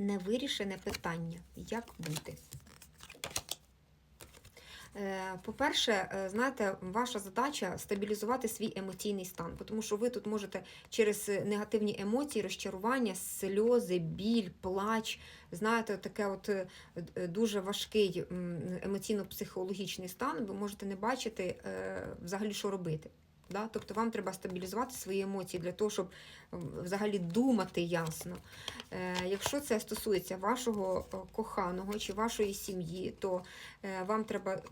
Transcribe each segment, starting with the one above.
невирішене питання. Як бути? Е, По-перше, е, знаєте, ваша задача стабілізувати свій емоційний стан, тому що ви тут можете через негативні емоції, розчарування, сльози, біль, плач, знаєте, таке от е, дуже важкий емоційно-психологічний стан, ви можете не бачити взагалі, що робити. Да? Тобто вам треба стабілізувати свої емоції для того, щоб взагалі думати ясно. Е, Якщо це стосується вашого е, коханого чи вашої сім'ї, то е, вам треба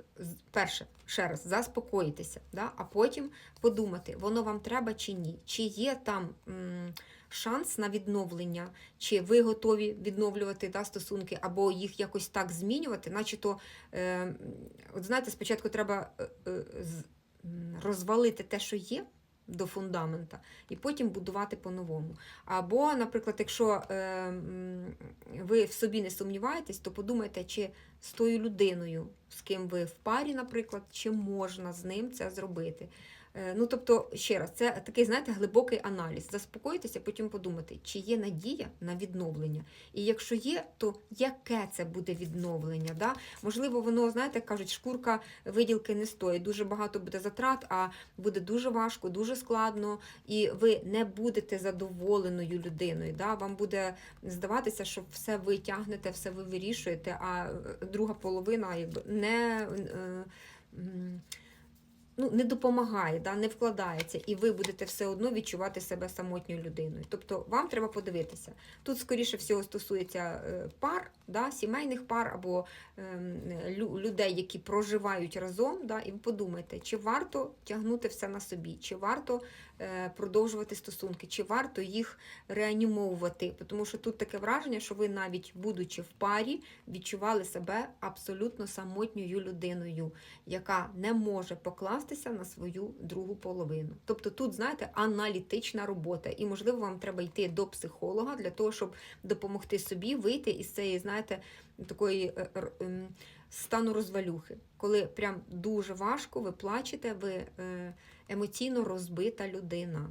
перше, ще раз, заспокоїтися, да? а потім подумати, воно вам треба чи ні, чи є там шанс на відновлення, чи ви готові відновлювати да, стосунки, або їх якось так змінювати, начебто, е, от знаєте, спочатку треба розвалити те, що є. До фундамента, і потім будувати по-новому. Або, наприклад, якщо е, ви в собі не сумніваєтесь, то подумайте, чи з тою людиною, з ким ви в парі, наприклад, чи можна з ним це зробити. Е, Ну, тобто, ще раз, це такий, знаєте, глибокий аналіз. Заспокоїтеся, потім подумати, чи є надія на відновлення. І якщо є, то яке це буде відновлення? Да? Можливо, воно, знаєте, кажуть, шкурка виділки не стоїть. Дуже багато буде затрат, а буде дуже важко, дуже складно, і ви не будете задоволеною людиною. Да? Вам буде здаватися, що все ви тягнете, все ви вирішуєте, а е, друга половина якби не. Е, Ну, не допомагає, да, не вкладається, і ви будете все одно відчувати себе самотньою людиною. Тобто вам треба подивитися. Тут, скоріше всього, стосується е, пар, да, сімейних пар або лю- людей, які проживають разом. Да, і подумайте, чи варто тягнути все на собі, чи варто е, продовжувати стосунки, чи варто їх реанімовувати. Тому що тут таке враження, що ви навіть будучи в парі, відчували себе абсолютно самотньою людиною, яка не може покластися на свою другу половину. Тобто тут, знаєте, аналітична робота, і можливо вам треба йти до психолога для того, щоб допомогти собі вийти із цієї, знаєте, такої е, ем, стану розвалюхи, коли прям дуже важко, ви плачете, ви е, емоційно розбита людина.